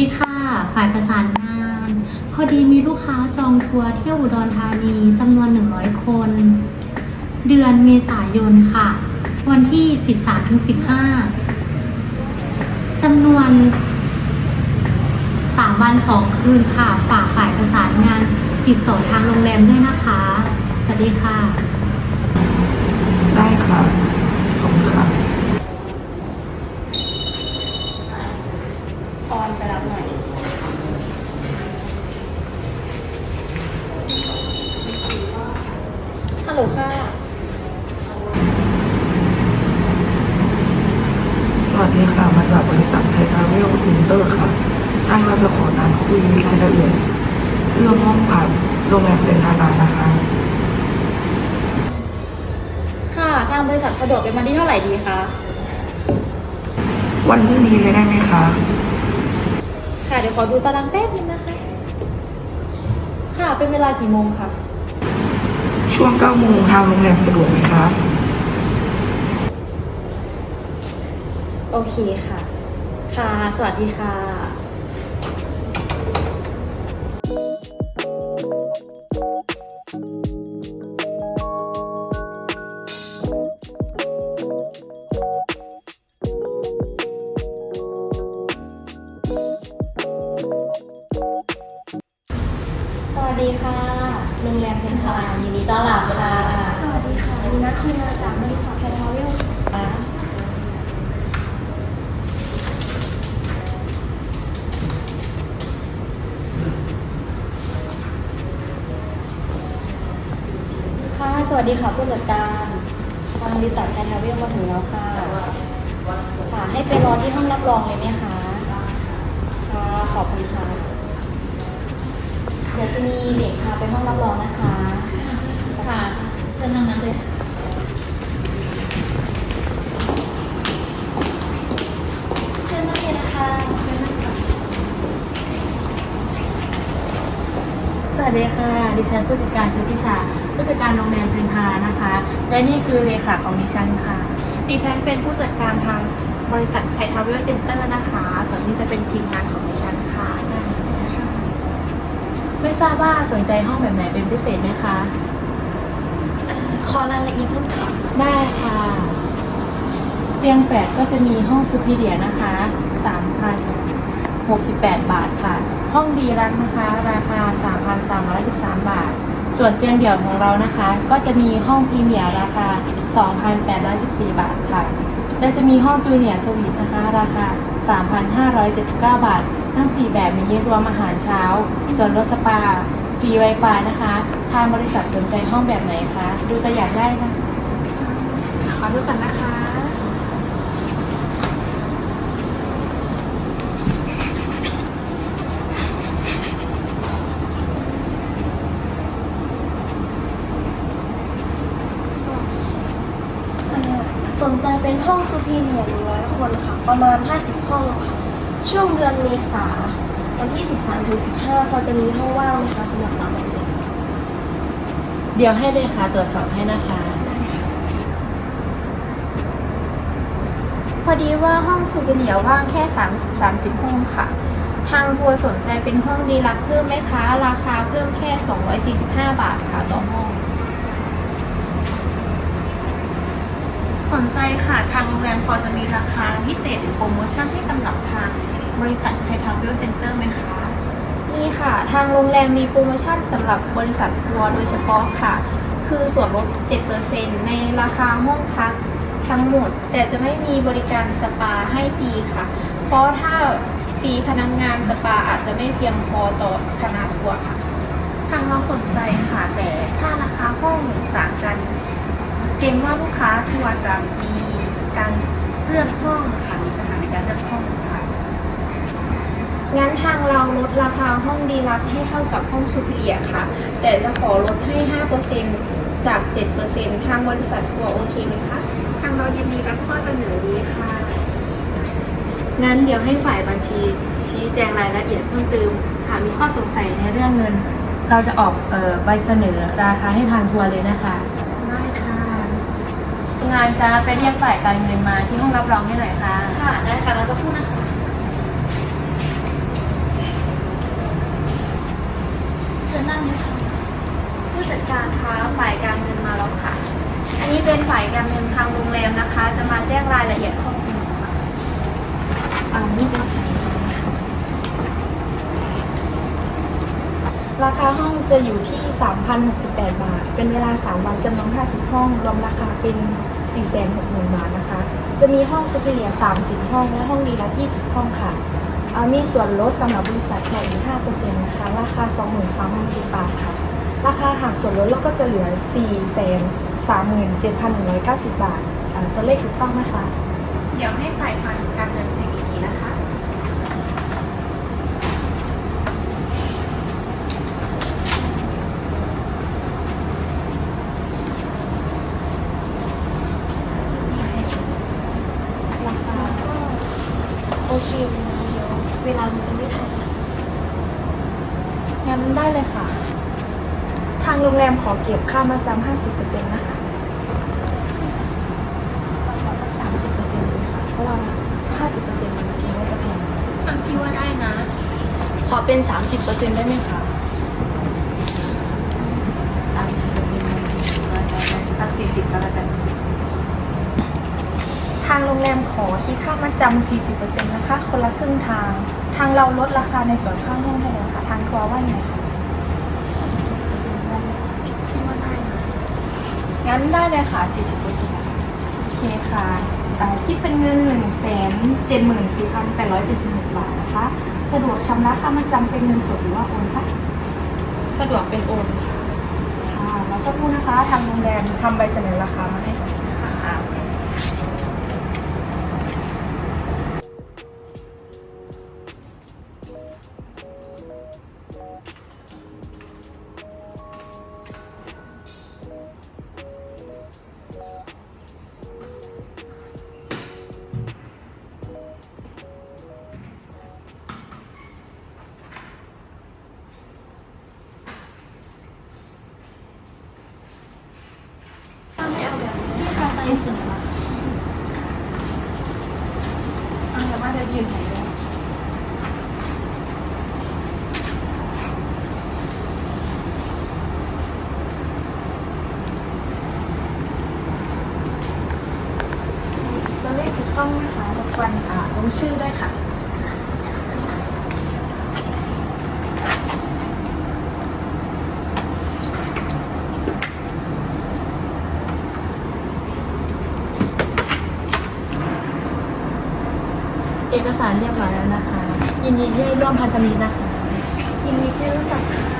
ดีค่ะ ฝ่ายประสานงาน พอดีมีลูกค้าจองทัวร์เที่ยวอุดรธานีจำนวน 100 คน เดือนเมษายนค่ะ วันที่ 13-15จำนวน 3 วัน 2 คืนค่ะ ฝากฝ่ายประสานงานติดต่อทางโรงแรมด้วยนะคะ สวัสดีค่ะ ได้ค่ะ ขอบคุณค่ะ ออนไปรับหน่อย ฮัลโหลค่ะ สวัสดีค่ะ มาจากบริษัทไทยทราเวลเซ็นเตอร์ค่ะทางเราจะขอนัดคุยรายละเอียดเรื่องห้องพักโรงแรมเซ็นทรัลลานะคะ ค่ะ ทางบริษัทสะดวกเป็นวันที่เท่าไหร่ดีคะ วันพรุ่งนี้เลยได้ไหมคะ ค่ะ เดี๋ยวขอดูตารางแป๊บนึงนะคะ ค่ะ เป็นเวลากี่โมงคะ ช่วง9โมงทางโรงแรมสะดวกไหมคะโอเคค่ะ ค่ะ สวัสดีค่ะ รงแรมเซ็นทรัลยินดีต้อนรับค่ะสวัสดีค่ะนัดคุยมาจากบริษัทแคททาวเวลค่ะค่ะ สวัสดีค่ะผู้จัดการทางบริษัทไทยทาวเวลมาถึงแล้วค่ะ ค่ะ ให้ไปรอที่ห้องรับรองเลยไหมคะ ค่ะ ขอบคุณค่ะ เดี๋ยวจะมีเด็กพาไปห้องรับรองนะคะ ค่ะ เชิญทางนั้นเลยเชิญนั่งเลยนะคะเชิญนั่งค่ะสวัสดีค่ะ ดิฉันผู้จัดการชุติชา ผู้จัดการโรงแรมเซนทานะคะ และนี่คือเลขาของดิฉันค่ะ ดิฉันเป็นผู้จัดการทางบริษัทไทยทาวเวลเซ็นเตอร์นะคะส่วนนี้จะเป็นทีมงานของดิฉันค่ะ ไม่ทราบว่าสนใจห้องแบบไหนเป็นพิเศษไหมคะ ขอรายละเอียดเพิ่มค่ะได้ค่ะ เตียงแฝดก็จะมีห้องซูพิเดียนะคะ3,068 บาทค่ะ ห้องดีรักนะคะ ราคา 3,313 บาท ส่วนเตียงเดี่ยวของเรานะคะ ก็จะมีห้องพรีเมียร์ราคา 2,814 บาทค่ะ และจะมีห้องจูเนียร์สวีทนะคะ ราคา 3,579 บาท ทั้ง 4 แบบนี้รวมอาหารเช้าส่วนรถสปา ฟรี Wi-Fi นะคะ ทางบริษัทสนใจห้องแบบไหนคะ ดูตัวอย่างได้นะคะขอดูกันนะคะเอ่อสนใจเป็นห้องซูพีเนียร์100คนค่ะ ประมาณ 50 ห้องค่ะ ช่วงเดือนเมษาวันที่ 13ถึง15พอจะมีห้องว่างไหมคะสำหรับสาวแบบนี้เดี๋ยวให้เลขาตรวจสอบให้นะคะ พอดีว่าห้องซูเปเนียร์ว่างแค่3 30ห้องค่ะ ทางทัวร์สนใจเป็นห้องดีลักซ์เพิ่มไหมคะ ราคาเพิ่มแค่ 245 บาทค่ะต่อห้อง สนใจค่ะ ทางโรงแรมพอจะมีราคาพิเศษหรือโปรโมชั่นให้สำหรับทางบริษัทไทยทาวเวลเซ็นเตอร์ไหมคะนี่ค่ะ ทางโรงแรมมีโปรโมชั่นสำหรับบริษัททัวร์โดยเฉพาะค่ะ คือส่วนลด 7%ในราคาห้องพักทั้งหมด แต่จะไม่มีบริการสปาให้ฟรีค่ะ เพราะถ้าฟรีพนักงงานสปาอาจจะไม่เพียงพอต่อคณะทัวร์ค่ะ ทางเราสนใจค่ะแต่ถ้าราคาห้องต่างกัน เกรงว่าลูกค้าทัวร์จะมีการเลือกห้องค่ะมีปัญหาในการเลือกห้องค่ะงั้นทางเราลดราคาห้องดีลักซ์ให้เท่ากับห้องซูเปอร์เรียร์ค่ะ แต่จะขอลดให้ 5%จาก 7%ทางบริษัททัวร์โอเคไหมคะ ทางเรายินดีรับข้อเสนอนี้ค่ะ งั้นเดี๋ยวให้ฝ่ายบัญชีชี้แจงรายละเอียดเพิ่มเติม หากมีข้อสงสัยในเรื่องเงิน เราจะออกเออใบเสนอราคาให้ทางทัวร์เลยนะคะได้ค่ะงานจะไปเรียกฝ่ายการเงินมาที่ห้องรับรองให้หน่อยค่ะ ค่ะได้ค่ะเราจะพูดนะคะเชิญนั่งเลยค่ะผู้จัดการคะฝ่ายการเงินมาแล้วค่ะ อันนี้เป็นฝ่ายการเงินทางโรงแรมนะคะ จะมาแจ้งรายละเอียดข้อมูลค่ะอ่านี่เป็นราคาห้องจะอยู่ที่ 3,068 บาท เป็นเวลา 3 วันจำนวน 50 ห้อง รวมราคาเป็น 460,000 บาทนะคะ จะมีห้องซูเปอร์เลีย 30 ห้อง และห้องดีลัก20 ห้องค่ะอ่ามีส่วนลดสำหรับบริษัทแค่อีก5%นะคะ ราคา 23,010 บาทค่ะ ราคาหักส่วนลดแล้วก็จะเหลือ 437,190 บาทอ่าตัวเลขถูกต้องนะคะ เดี๋ยวให้ฝ่ายกานเช็คอีกทีนะคะ ราคาก็ โอเคเลยนะเดี๋ยวเวลามันจะไม่ทันงั้นได้เลยค่ะ ทางโรงแรมขอเก็บค่ามาจำ50%นะคะขอสัก30%เลยค่ะ เพราะว่า 50%มันเกรงว่าจะแพงอะพี่ว่าได้นะ ขอเป็น 30%ได้ไหมคะสามสิบเปอร์เซ็นต์สักสี่สิบก็แล้วกัน ทางโรงแรมขอคิดค่ามาจำ40%นะคะ คนละครึ่งทาง ทางเราลดราคาในส่วนค่าห้องให้แล้วค่ะทางทัวร์ว่าไงคะพี่ว่าได้นะงั้นได้เลยค่ะ 40%นะคะโอเคค่ะอ่าคิดเป็นเงิน 1 7 4 8 7 6 บาทนะคะ สะดวกชำระค่ามาจำเป็นเงินสดหรือว่าโอนคะสะดวกเป็นโอนค่ะค่ะแล้วสักครู่นะคะ ทางโรงแรมทำใบเสนอราคามาให้ค่ะ ไปเสนอมาเอาอย่ามาเดี๋ยวยืนไหนเลยตัวเลขถูกต้องนะคะรบกวนอ่าลงชื่อด้วยค่ะ เอกสารเรียบร้อยแล้วนะคะ ยินดีที่ได้ร่วมพันธมิตรนะคะ ยินดีที่รู้จักค่ะ